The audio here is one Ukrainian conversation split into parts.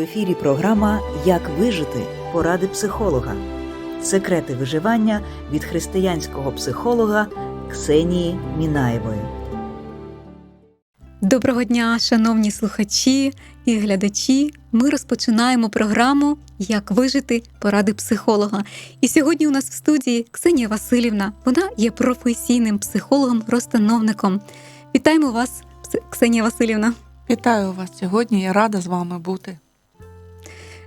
В ефірі програма Як вижити поради психолога. Секрети виживання від християнського психолога Ксенії Мінаєвої. Доброго дня, шановні слухачі і глядачі. Ми розпочинаємо програму Як вижити поради психолога. І сьогодні у нас в студії Ксенія Васильівна. Вона є професійним психологом-розстановником. Вітаємо вас, Ксенія Васильівна. Вітаю вас сьогодні. Я рада з вами бути.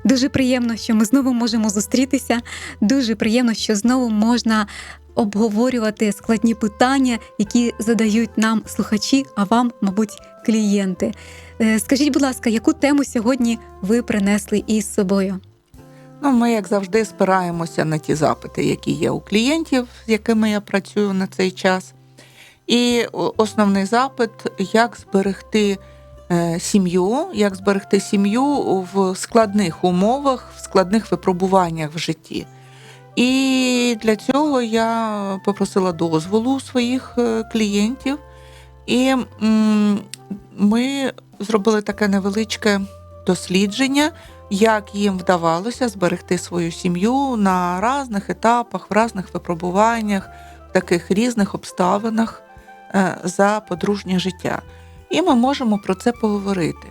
Дуже приємно, що ми знову можемо зустрітися. Дуже приємно, що знову можна обговорювати складні питання, які задають нам слухачі, а вам, мабуть, клієнти. Е, Скажіть, будь ласка, яку тему сьогодні ви принесли із собою? Ну, ми, як завжди, спираємося на ті запити, які є у клієнтів, з якими я працюю на цей час. І основний запит як зберегти сім'ю, як зберегти сім'ю в складних умовах, в складних випробуваннях в житті. І для цього я попросила дозволу своїх е, клієнтів. І ми зробили таке невеличке дослідження, як їм вдавалося зберегти свою сім'ю на різних етапах, в різних випробуваннях, в таких різних обставинах е, за подружнє життя. І ми можемо про це поговорити.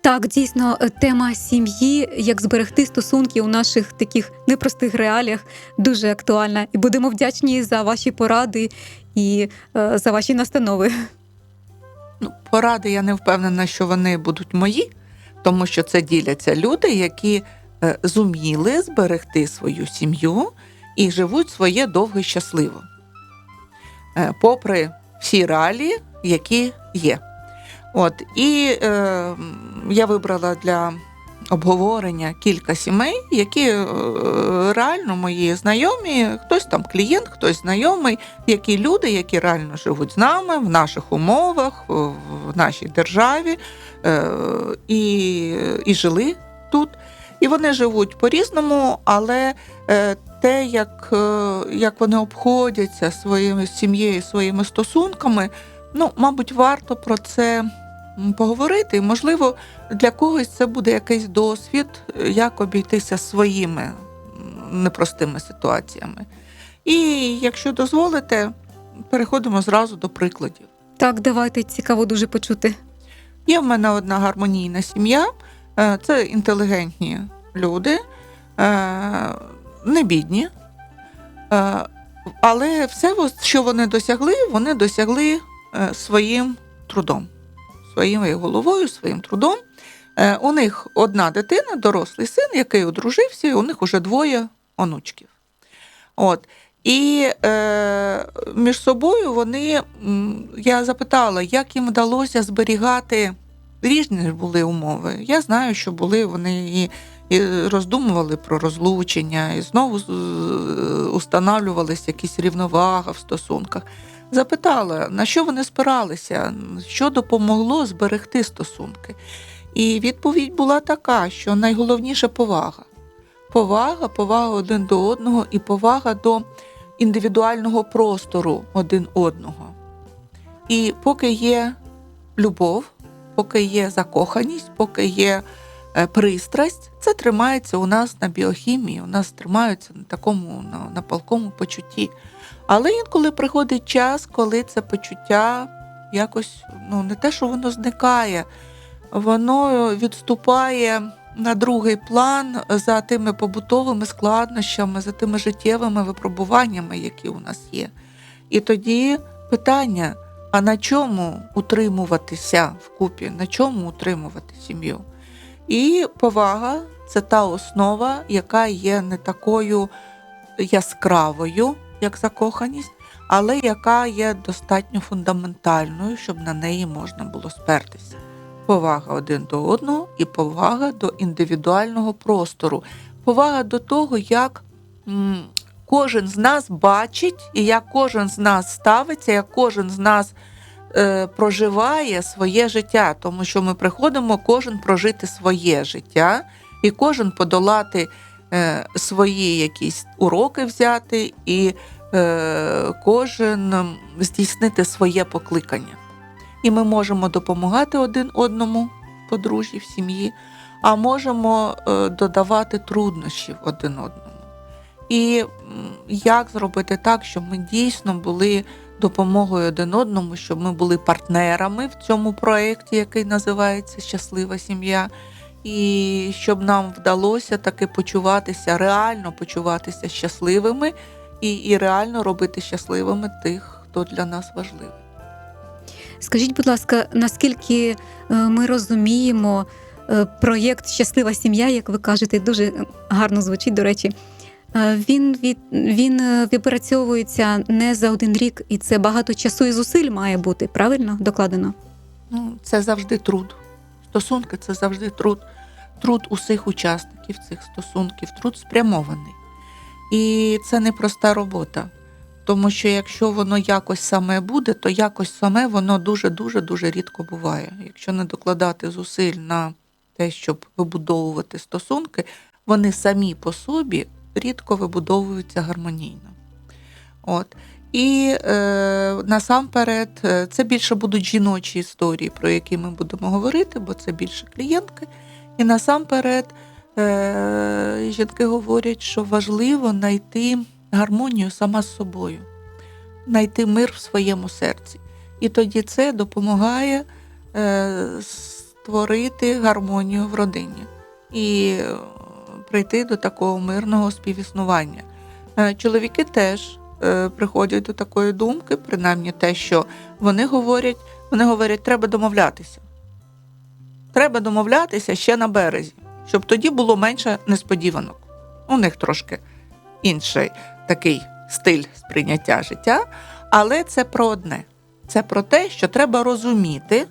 Так, дійсно, тема сім'ї, як зберегти стосунки у наших таких непростих реаліях, дуже актуальна. І будемо вдячні за ваші поради і е, за ваші настанови. Ну, поради я не впевнена, що вони будуть мої, тому що це діляться люди, які е, зуміли зберегти свою сім'ю і живуть своє довго і щасливо, е, попри всі реалії, які є. От, і е, я вибрала для обговорення кілька сімей, які е, реально мої знайомі, хтось там клієнт, хтось знайомий, які люди, які реально живуть з нами в наших умовах, в нашій державі е, і, і жили тут. І вони живуть по-різному, але е, те, як, е, як вони обходяться своїми сім'єю, своїми стосунками, ну, мабуть, варто про це поговорити. Можливо, для когось це буде якийсь досвід, е, як обійтися своїми непростими ситуаціями. І якщо дозволите, переходимо зразу до прикладів. Так, давайте цікаво дуже почути. Є в мене одна гармонійна сім'я, е, це інтелігентні люди, е, не бідні. Але все, що вони досягли, вони досягли своїм трудом, своєю головою, своїм трудом. Е, У них одна дитина, дорослий син, який одружився, і у них уже двоє онучків. От. І е, між собою вони, я запитала, як їм вдалося зберігати різні були умови. Я знаю, що були вони і, і роздумували про розлучення, і знову устанавлювалися якісь рівновага в стосунках. Запитала, на що вони спиралися, що допомогло зберегти стосунки. І відповідь була така, що найголовніше повага. Повага, повага один до одного і повага до індивідуального простору один одного. І поки є любов, поки є закоханість, поки є пристрасть, це тримається у нас на біохімії, у нас тримаються на такому на, на палкому почутті. Але інколи приходить час, коли це почуття якось ну, не те, що воно зникає, воно відступає на другий план за тими побутовими складнощами, за тими життєвими випробуваннями, які у нас є. І тоді питання: а на чому утримуватися вкупі, на чому утримувати сім'ю? І повага це та основа, яка є не такою яскравою, як закоханість, але яка є достатньо фундаментальною, щоб на неї можна було спертися. Повага один до одного і повага до індивідуального простору, повага до того, як кожен з нас бачить, і як кожен з нас ставиться, як кожен з нас е, проживає своє життя, тому що ми приходимо кожен прожити своє життя, і кожен подолати е, свої якісь уроки взяти, і е, кожен здійснити своє покликання. І ми можемо допомагати один одному подружжі, в сім'ї, а можемо додавати труднощів один одному. І як зробити так, щоб ми дійсно були допомогою один одному, щоб ми були партнерами в цьому проєкті, який називається Щаслива сім'я, і щоб нам вдалося таки почуватися, реально почуватися щасливими і, і реально робити щасливими тих, хто для нас важливий. Скажіть, будь ласка, наскільки е, ми розуміємо е, проєкт Щаслива сім'я, як ви кажете, дуже гарно звучить, до речі. Е, Він від він е, випрацьовується не за один рік, і це багато часу і зусиль має бути, правильно докладено? Ну, це завжди труд. Стосунки це завжди труд. Труд усіх учасників цих стосунків, труд спрямований. І це не проста робота. Тому що якщо воно якось саме буде, то якось саме воно дуже-дуже дуже рідко буває. Якщо не докладати зусиль на те, щоб вибудовувати стосунки, вони самі по собі рідко вибудовуються гармонійно. От. І е, насамперед, е, це більше будуть жіночі історії, про які ми будемо говорити, бо це більше клієнтки. І насамперед е, жінки говорять, що важливо знайти гармонію сама з собою, знайти мир в своєму серці. І тоді це допомагає е, створити гармонію в родині і прийти до такого мирного співіснування. Е, Чоловіки теж е, приходять до такої думки, принаймні те, що вони говорять, вони говорять, треба домовлятися. Треба домовлятися ще на березі, щоб тоді було менше несподіванок. У них трошки інший такий стиль сприйняття життя, але це про одне. Це про те, що треба розуміти,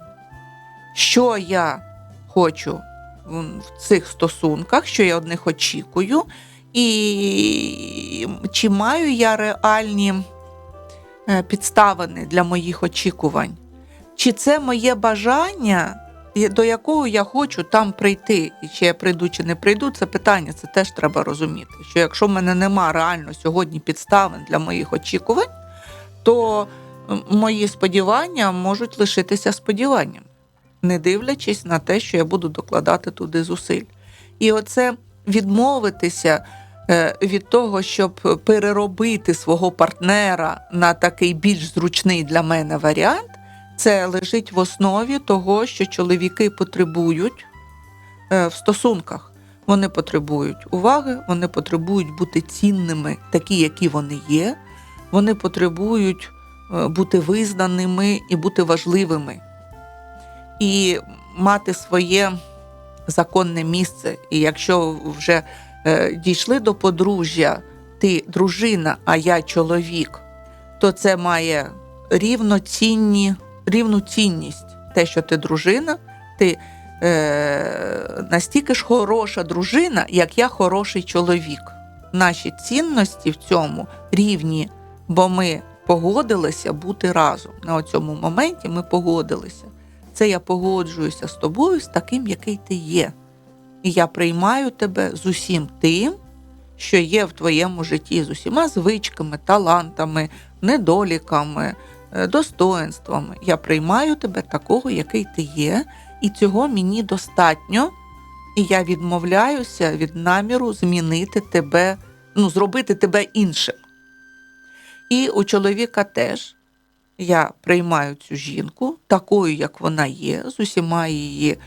що я хочу в цих стосунках, що я од них очікую, і чи маю я реальні е, підставини для моїх очікувань? Чи це моє бажання, до якого я хочу там прийти, і чи я прийду, чи не прийду, це питання, це теж треба розуміти. Що якщо в мене нема реально сьогодні підставин для моїх очікувань, то мої сподівання можуть лишитися сподіваннями, не дивлячись на те, що я буду докладати туди зусиль. І оце відмовитися е, від того, щоб переробити свого партнера на такий більш зручний для мене варіант, це лежить в основі того, що чоловіки потребують е, в стосунках. Вони потребують уваги, вони потребують бути цінними, такі, які вони є. Вони потребують е, бути визнаними і бути важливими, і мати своє законне місце. І якщо вже е, дійшли до подружжя, ти дружина, а я чоловік, то це має рівноцінні, рівну цінність. Те, що ти дружина, ти е, настільки ж хороша дружина, як я хороший чоловік. Наші цінності в цьому рівні, бо ми погодилися бути разом. На цьому моменті ми погодилися. Це я погоджуюся з тобою з таким, який ти є. І я приймаю тебе з усім тим, що є в твоєму житті, з усіма звичками, талантами, недоліками, е, достоинствами. Я приймаю тебе такого, який ти є, і цього мені достатньо. І я відмовляюся від наміру змінити тебе, ну, зробити тебе іншим. І у чоловіка теж я приймаю цю жінку такою, як вона є, з усіма її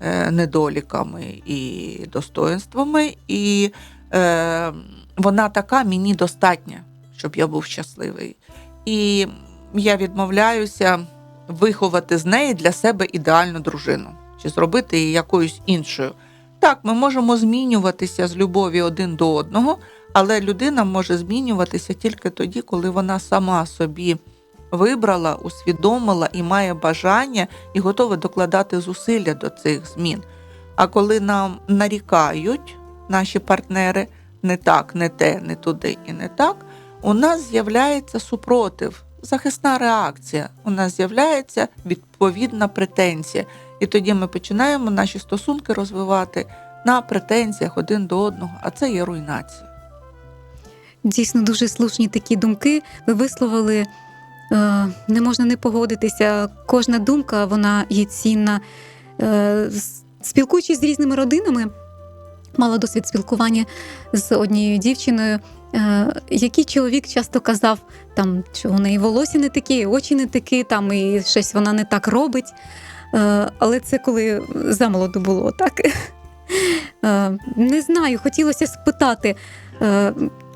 е, недоліками і достоинствами, і е, вона така мені достатня, щоб я був щасливий. І я відмовляюся виховати з неї для себе ідеальну дружину чи зробити її якоюсь іншою. Так, ми можемо змінюватися з любові один до одного, але людина може змінюватися тільки тоді, коли вона сама собі вибрала, усвідомила і має бажання і готова докладати зусилля до цих змін. А коли нам нарікають наші партнери не так, не те, не туди і не так, у нас з'являється супротив, захисна реакція. У нас з'являється відповідна претензія. І тоді ми починаємо наші стосунки розвивати на претензіях один до одного, а це є руйнація. Дійсно, дуже слушні такі думки. Ви висловили. Е, Не можна не погодитися. Кожна думка вона є цінна. Е, спілкуючись з різними родинами, мала досвід спілкування з однією дівчиною, е, який чоловік часто казав, там, що у неї волосся не такі, очі не такі, там і щось вона не так робить. Але це коли замолоду було, так? Не знаю, хотілося спитати,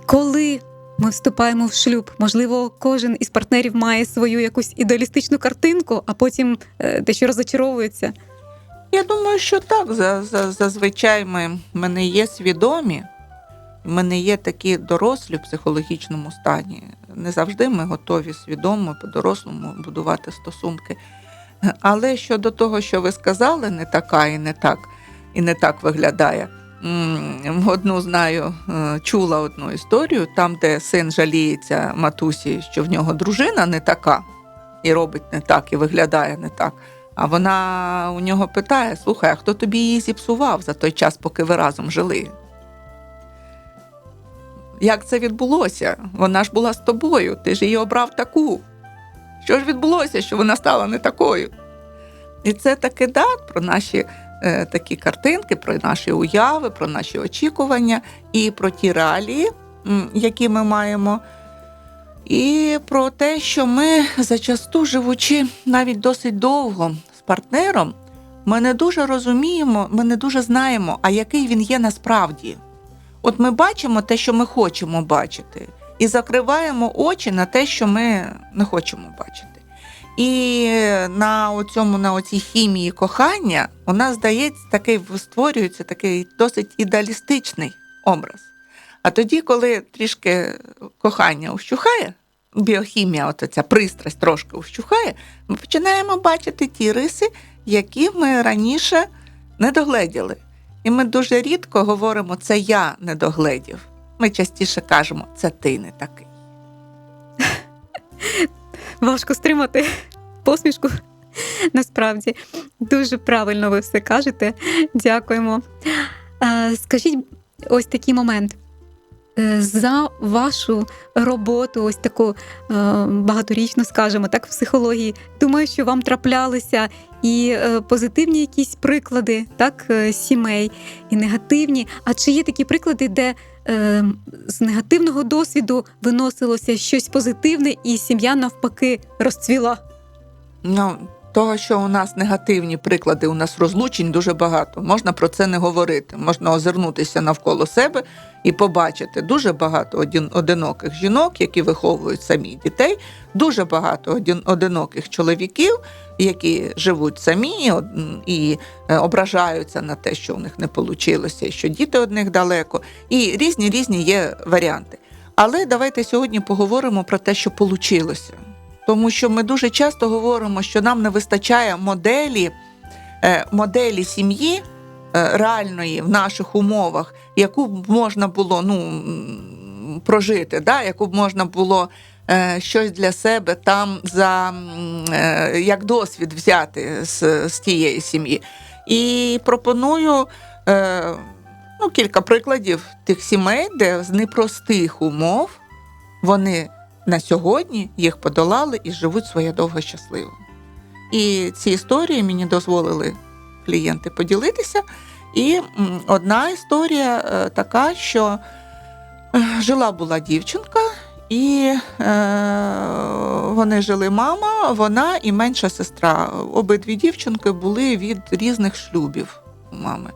коли ми вступаємо в шлюб, можливо, кожен із партнерів має свою якусь ідеалістичну картинку, а потім е, дещо розочаровується. Я думаю, що так. За, за, зазвичай ми, ми не є свідомі, ми не є такі дорослі в психологічному стані. Не завжди ми готові свідомо по-дорослому будувати стосунки. Але щодо того, що ви сказали, не така і не так, і не так виглядає. Одну знаю, е, чула одну історію, там, де син жаліється матусі, що в нього дружина не така, і робить не так, і виглядає не так. А вона у нього питає: слухай, а хто тобі її зіпсував за той час, поки ви разом жили? Як це відбулося? Вона ж була з тобою, ти ж її обрав таку. Що ж відбулося, що вона стала не такою? І це таки да, про наші такі картинки, про наші уяви, про наші очікування і про ті реалії, які ми маємо. І про те, що ми зачасту живучи навіть досить довго з партнером, ми не дуже розуміємо, ми не дуже знаємо, а який він є насправді. От ми бачимо те, що ми хочемо бачити, і закриваємо очі на те, що ми не хочемо бачити. І на оцьому, на оцій хімії кохання у нас здається такий створюється такий досить ідеалістичний образ. А тоді, коли трішки кохання ущухає, біохімія, от ця пристрасть трошки ущухає, ми починаємо бачити ті риси, які ми раніше не догледіли. І ми дуже рідко говоримо, це я не догледів. Ми частіше кажемо, це ти не такий. Важко стримати посмішку. Насправді, дуже правильно ви все кажете. Дякуємо. Скажіть ось такий момент. Е, За вашу роботу, ось таку е, багаторічну, скажімо так, в психології. Думаю, що вам траплялися і е, позитивні якісь приклади, так, сімей, і негативні. А чи є такі приклади, де е, з негативного досвіду виносилося щось позитивне, і сім'я навпаки розцвіла? Ну, того, що у нас негативні приклади, у нас розлучень дуже багато. Можна про це не говорити. Можна озирнутися навколо себе і побачити дуже багато один, одиноких жінок, які виховують самі дітей, дуже багато один, одиноких чоловіків, які живуть самі і е, ображаються на те, що у них не вийшло, і що діти од них далеко. І різні різні є варіанти. Але давайте сьогодні поговоримо про те, що вийшло. Тому що ми дуже часто говоримо, що нам не вистачає моделі, е, моделі сім'ї е, реальної в наших умовах, яку б можна було ну, прожити, да? яку б можна було е, щось для себе там за як досвід взяти з, з тієї сім'ї. І пропоную ну, кілька прикладів тих сімей, де з непростих умов вони на сьогодні їх подолали і живуть своє довго щасливо. І ці історії мені дозволили клієнти поділитися. І одна історія е, така, що е, жила була дівчинка, і е, вони жили мама, вона і менша сестра. Обидві дівчинки були від різних шлюбів мами.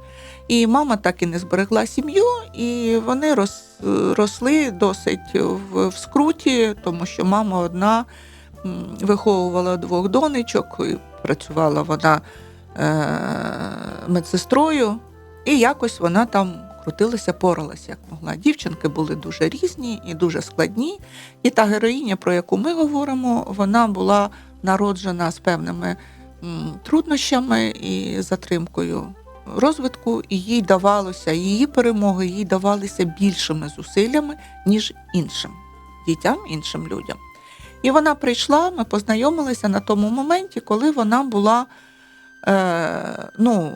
І мама так і не зберегла сім'ю, і вони рос, росли досить в, скруті, тому що мама одна виховувала двох донечок, і працювала вона е, медсестрою, і якось вона там крутилася, поралася, як могла. Дівчинки були дуже різні і дуже складні. І та героїня, про яку ми говоримо, вона була народжена з певними труднощами і затримкою розвитку, і їй давалося, її перемоги їй давалися більшими зусиллями, ніж іншим дітям, іншим людям. І вона прийшла, ми познайомилися на тому моменті, коли вона була. Е, ну,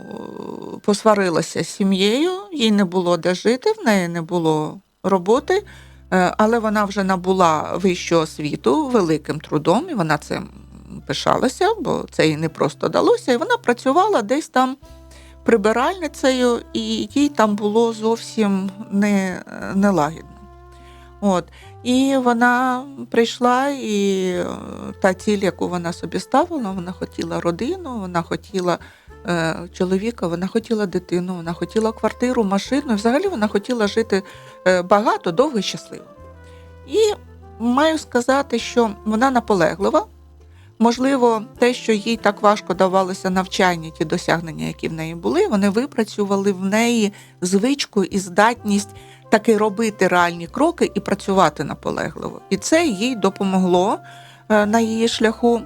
посварилася з сім'єю, їй не було де жити, в неї не було роботи, е, але вона вже набула вищого освіту великим трудом, і вона цим пишалася, бо це їй не просто далося. І вона працювала десь там прибиральницею, і їй там було зовсім не, нелагідно. От. І вона прийшла, і е, та ціль, яку вона собі ставила, вона хотіла родину, вона хотіла е, чоловіка, вона хотіла дитину, вона хотіла квартиру, машину. Взагалі вона хотіла жити е, багато, довго і щасливо. І маю сказати, що вона наполеглива. Можливо, те, що їй так важко давалося навчання, ті досягнення, які в неї були, вони випрацювали в неї звичку і здатність таки робити реальні кроки і працювати наполегливо. І це їй допомогло е, на її шляху.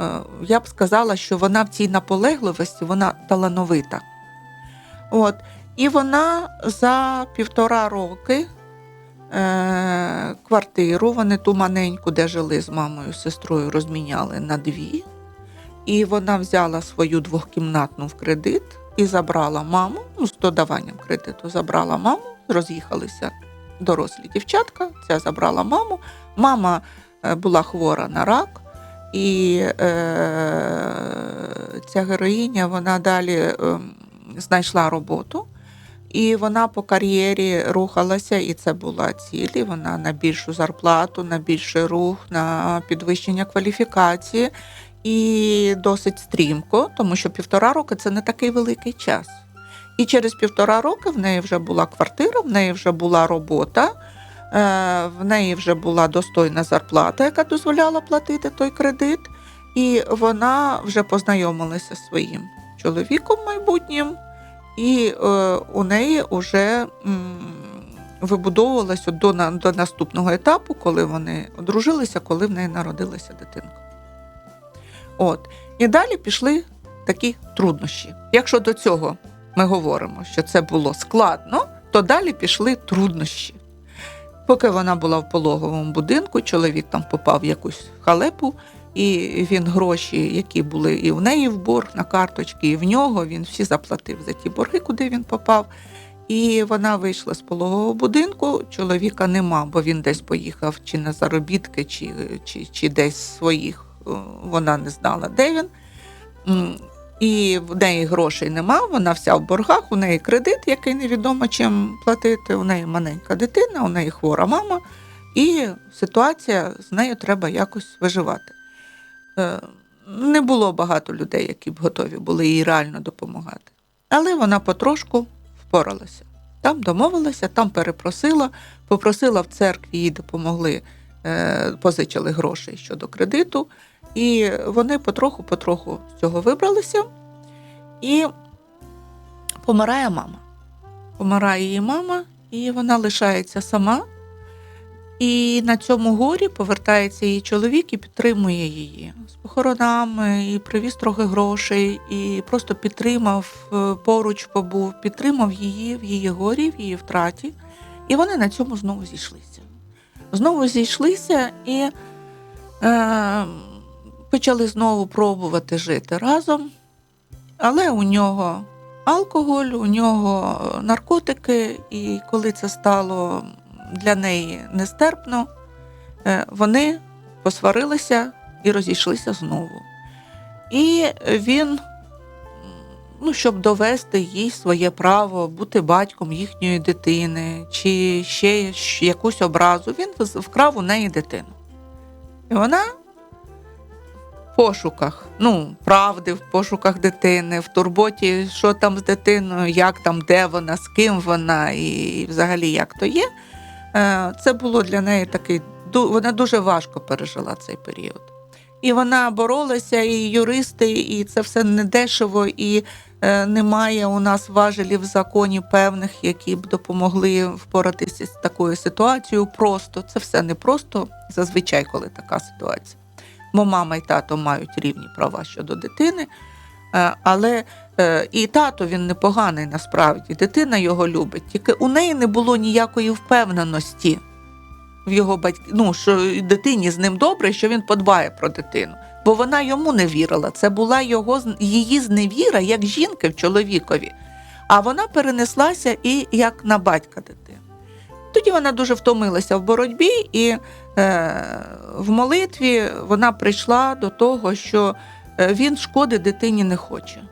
Е, Я б сказала, що вона в цій наполегливості вона талановита. От. І вона за півтора роки квартиру, вони ту маленьку, де жили з мамою, сестрою, розміняли на дві. І вона взяла свою двохкімнатну в кредит і забрала маму, ну, з додаванням кредиту, забрала маму, роз'їхалися дорослі дівчатка, ця забрала маму. Мама е, була хвора на рак, і е, ця героїня вона далі е, знайшла роботу. І вона по кар'єрі рухалася, і це була ціль. і Вона на більшу зарплату, на більший рух, на підвищення кваліфікації. І досить стрімко, тому що півтора роки це не такий великий час. І через півтора роки в неї вже була квартира, в неї вже була робота, е, в неї вже була достойна зарплата, яка дозволяла платити той кредит. І вона вже познайомилася зі своїм чоловіком майбутнім, і е, у неї вже вибудовувалося до, до наступного етапу, коли вони одружилися, коли в неї народилася дитинка. От. І далі пішли такі труднощі. Якщо до цього ми говоримо, що це було складно, то далі пішли труднощі. Поки вона була в пологовому будинку, чоловік там попав в якусь халепу, і він гроші, які були і в неї в борг на карточки, і в нього, він всі заплатив за ті борги, куди він попав. І вона вийшла з пологового будинку. Чоловіка нема, бо він десь поїхав чи на заробітки, чи, чи, чи десь своїх. е, Вона не знала, де він. І в неї грошей нема, вона вся в боргах, у неї кредит, який невідомо чим платити. У неї маленька дитина, у неї хвора мама, і ситуація з нею треба якось виживати. Е, Не було багато людей, які б готові були їй реально допомагати. Але вона потрошку впоралася. Там домовилася, там перепросила, попросила в церкві, їй допомогли, е, позичили грошей щодо кредиту. І вони потроху-потроху з цього вибралися. І помирає мама. Помирає її мама, і вона лишається сама. І на цьому горі повертається її чоловік і підтримує її з похоронами, і привіз трохи грошей, і просто підтримав, е, поруч побув, підтримав її в її горі, в її втраті. І вони на цьому знову зійшлися. Знову зійшлися і е, почали знову пробувати жити разом. Але у нього алкоголь, у нього наркотики, і коли це стало для неї нестерпно, е, вони посварилися і розійшлися знову. І він, ну, щоб довести їй своє право бути батьком їхньої дитини, чи ще якусь образу, він вкрав у неї дитину. І вона в пошуках, ну, правди, в пошуках дитини, в турботі, що там з дитиною, як там, де вона, з ким вона, і взагалі як то є. Е, Це було для неї такий, вона дуже важко пережила цей період. І вона боролася, і юристи, і це все недешево, і е, немає у нас важелів в законі певних, які б допомогли впоратися з такою ситуацією. Просто це все не просто зазвичай, коли така ситуація. Бо мама і тато мають рівні права щодо дитини. Е, Але і тато він непоганий насправді, дитина його любить. Тільки у неї не було ніякої впевненості в його батьк... ну, що дитині з ним добре, що він подбає про дитину. Бо вона йому не вірила. Це була його її зневіра як жінки в чоловікові. А вона перенеслася і як на батька дитини. Тоді вона дуже втомилася в боротьбі, і е, в молитві вона прийшла до того, що е, він шкоди дитині не хоче.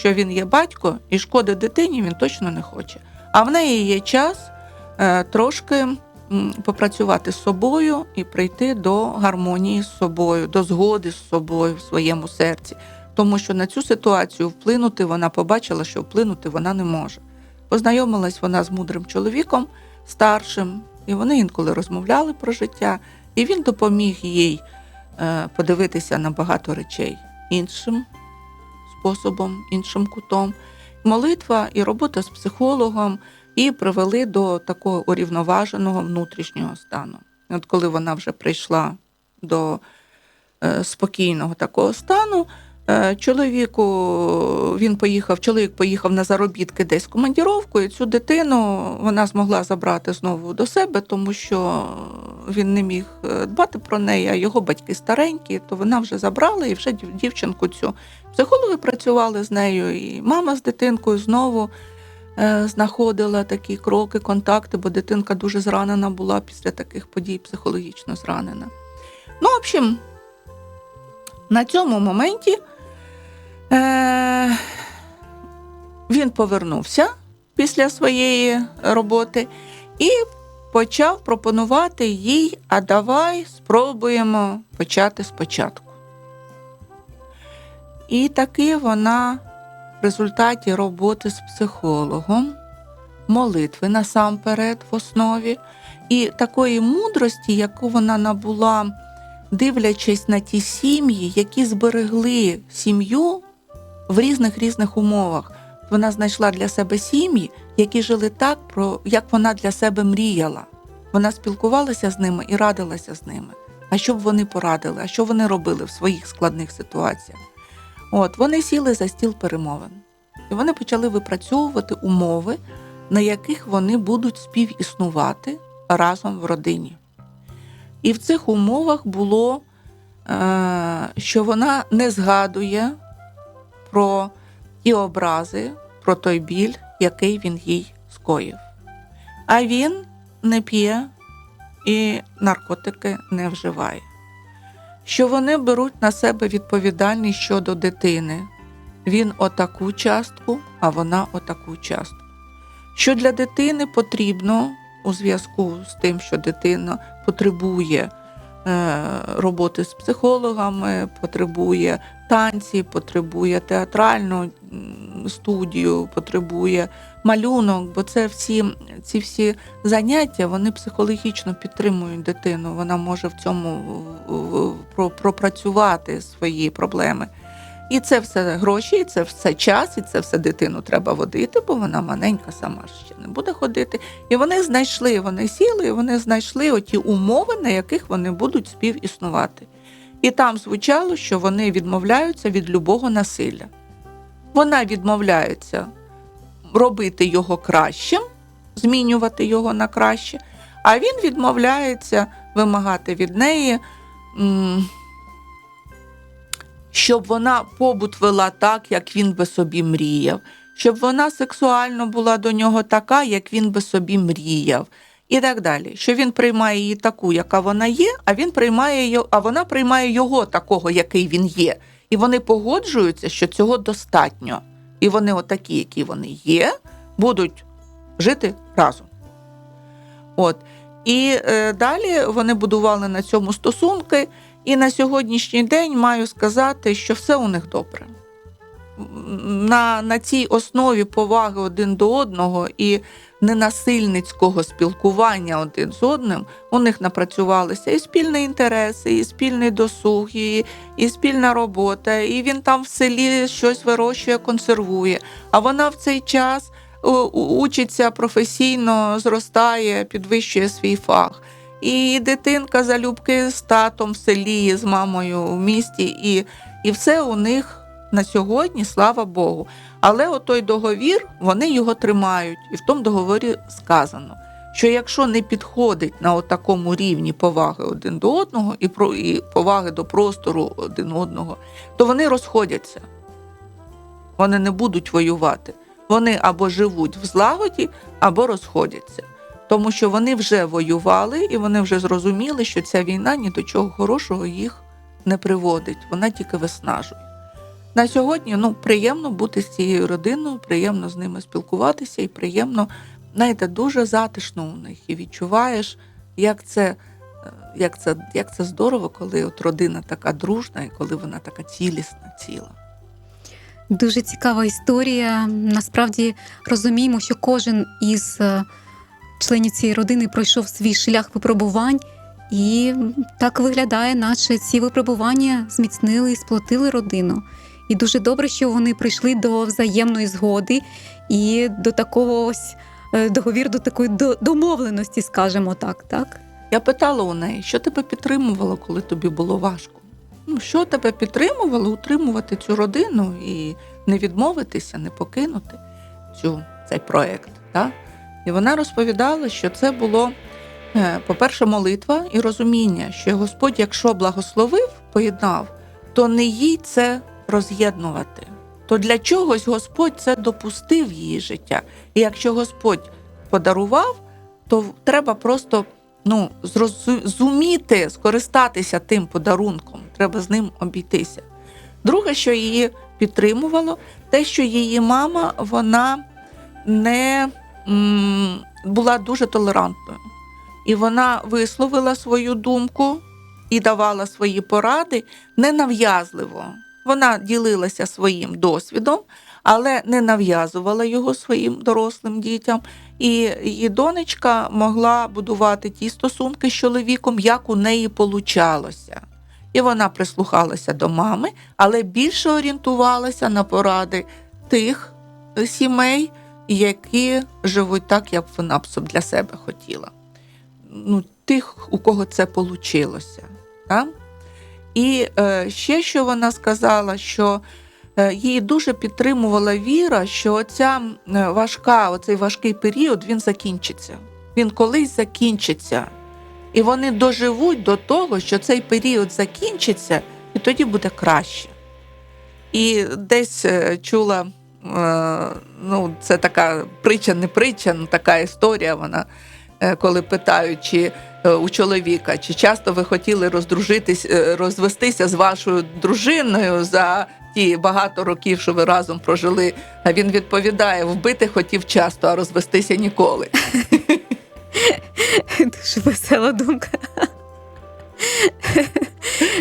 Що він є батько, і шкоди дитині він точно не хоче. А в неї є час е, трошки попрацювати з собою і прийти до гармонії з собою, до згоди з собою в своєму серці. Тому що на цю ситуацію вплинути вона побачила, що вплинути вона не може. Познайомилась вона з мудрим чоловіком, старшим, і вони інколи розмовляли про життя, і він допоміг їй е, подивитися на багато речей іншим способом, іншим кутом. Молитва і робота з психологом і привели до такого урівноваженого внутрішнього стану. От коли вона вже прийшла до е, спокійного такого стану, чоловіку він поїхав, чоловік поїхав на заробітки десь в командіровку, і цю дитину вона змогла забрати знову до себе, тому що він не міг е, дбати про неї, а його батьки старенькі, то вона вже забрала і вже дівчинку цю. Психологи працювали з нею, і мама з дитинкою знову е, знаходила такі кроки, контакти, бо дитинка дуже зранена була після таких подій, психологічно зранена. Ну, в общем, на цьому моменті е, він повернувся після своєї роботи і почав пропонувати їй: а давай спробуємо почати спочатку. І таки вона в результаті роботи з психологом, молитви насамперед в основі, і такої мудрості, яку вона набула, дивлячись на ті сім'ї, які зберегли сім'ю в різних різних умовах. Вона знайшла для себе сім'ї, які жили так, про як вона для себе мріяла. Вона спілкувалася з ними і радилася з ними. А що б вони порадили, а що вони робили в своїх складних ситуаціях? От вони сіли за стіл перемовин, і вони почали випрацьовувати умови, на яких вони будуть співіснувати разом в родині. І в цих умовах було, е, що вона не згадує про ті образи, про той біль, який він їй скоїв. А він не п'є і наркотики не вживає. Що вони беруть на себе відповідальність щодо дитини. Він отаку частку, а вона отаку частку. Що для дитини потрібно у зв'язку з тим, що дитина потребує е, роботи з психологами, потребує танці, потребує театральну студію, потребує малюнок, бо це всі ці всі заняття вони психологічно підтримують дитину. Вона може в цьому пропрацювати свої проблеми. І це все гроші, і це все час, і це все дитину треба водити, бо вона маленька сама ще не буде ходити. І вони знайшли, вони сіли, і вони знайшли оті умови, на яких вони будуть співіснувати. І там звучало, що вони відмовляються від любого насилля. Вона відмовляється робити його кращим, змінювати його на краще, а він відмовляється вимагати від неї, щоб вона побут вела так, як він би собі мріяв, щоб вона сексуально була до нього така, як він би собі мріяв. І так далі, що він приймає її таку, яка вона є, а він приймає а вона приймає його такого, який він є. І вони погоджуються, що цього достатньо. І вони, отакі, які вони є, будуть жити разом. От. І е, далі вони будували на цьому стосунки. І на сьогоднішній день маю сказати, що все у них добре. На, на цій основі поваги один до одного і ненасильницького спілкування один з одним у них напрацювалися і спільні інтереси, і спільний досуг, і, і спільна робота. І він там в селі щось вирощує, консервує. А вона в цей час у- учиться професійно, зростає, підвищує свій фах. І дитинка залюбки з татом в селі, з мамою в місті, і, і все у них на сьогодні, слава Богу. Але отой договір, вони його тримають. І в тому договорі сказано, що якщо не підходить на такому рівні поваги один до одного і, про, і поваги до простору один одного, то вони розходяться. Вони не будуть воювати. Вони або живуть в злагоді, або розходяться. Тому що вони вже воювали і вони вже зрозуміли, що ця війна ні до чого хорошого їх не приводить, вона тільки виснажує. На сьогодні ну, приємно бути з цією родиною, приємно з ними спілкуватися і приємно, знаєте, дуже затишно у них. І відчуваєш, як це, е, як це, як це здорово, коли от родина така дружна і коли вона така цілісна, ціла. Дуже цікава історія. Насправді розуміємо, що кожен із е, членів цієї родини пройшов свій шлях випробувань, і так виглядає, наче ці випробування зміцнили і сплотили родину. І дуже добре, що вони прийшли до взаємної згоди і до такого ось е, договір до такої домовленості, скажімо так. так? Я питала у неї, що тебе підтримувало, коли тобі було важко? Ну, що тебе підтримувало утримувати цю родину і не відмовитися, не покинути цю, цей проект? Так? І вона розповідала, що це було, е, по-перше, молитва і розуміння, що Господь, якщо благословив, поєднав, то не їй це роз'єднувати. То для чогось Господь це допустив в її життя. І якщо Господь подарував, то треба просто ну, зрозу- зуміти скористатися тим подарунком, треба з ним обійтися. Друге, що її підтримувало, те, що її мама вона не м, була дуже толерантною. І вона висловила свою думку і давала свої поради ненав'язливо. Вона ділилася своїм досвідом, але не нав'язувала його своїм дорослим дітям. І її донечка могла будувати ті стосунки з чоловіком, як у неї получалося. І вона прислухалася до мами, але більше орієнтувалася на поради тих сімей, які живуть так, як вона б для себе хотіла. Ну, тих, у кого це вийшло. Так? І е, ще що вона сказала, що е, її дуже підтримувала віра, що оця е, важка, оцей важкий період він закінчиться. Він колись закінчиться. І вони доживуть до того, що цей період закінчиться, і тоді буде краще. І десь чула, ну, це така притча, не притча, ну, така історія. Вона, коли питають, чи е, у чоловіка, чи часто ви хотіли роздружитись, е, розвестися з вашою дружиною за ті багато років, що ви разом прожили. А він відповідає: вбити хотів часто, а розвестися ніколи. Дуже весела думка.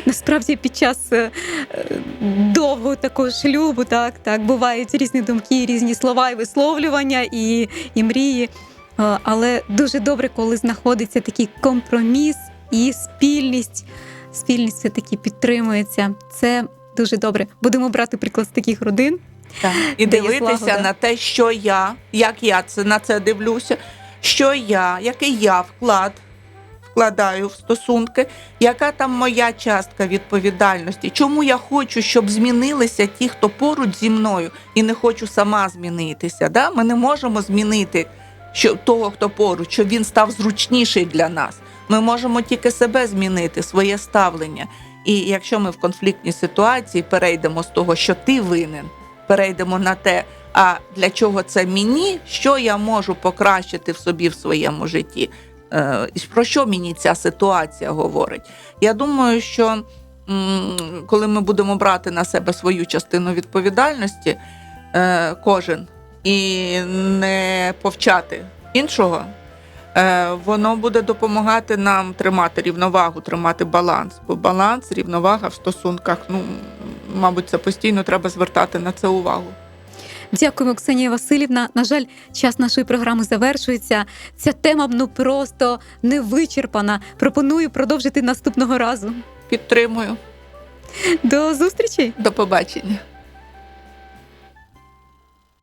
Насправді під час е, е, довгого такого шлюбу, так, так, бувають різні думки, різні слова і висловлювання, і, і мрії. Е, Але дуже добре, коли знаходиться такий компроміс і спільність. Спільність все-таки підтримується. Це дуже добре. Будемо брати приклад з таких родин. Так. І дивитися на те, що я, як я це на це дивлюся, що я, який я вклад вкладаю в стосунки, яка там моя частка відповідальності, чому я хочу, щоб змінилися ті, хто поруч зі мною, і не хочу сама змінитися. Да? Ми не можемо змінити що, того, хто поруч, щоб він став зручніший для нас. Ми можемо тільки себе змінити, своє ставлення. І якщо ми в конфліктній ситуації перейдемо з того, що ти винен, перейдемо на те, а для чого це мені, що я можу покращити в собі в своєму житті. Е, і Про що мені ця ситуація говорить? Я думаю, що коли ми будемо брати на себе свою частину відповідальності, е, кожен і не повчати іншого, е, воно буде допомагати нам тримати рівновагу, тримати баланс. Бо баланс, рівновага в стосунках, ну мабуть, це постійно треба звертати на це увагу. Дякуємо, Ксенія Васильівна. На жаль, час нашої програми завершується. Ця тема ну просто не вичерпана. Пропоную продовжити наступного разу. Підтримую. До зустрічі! До побачення.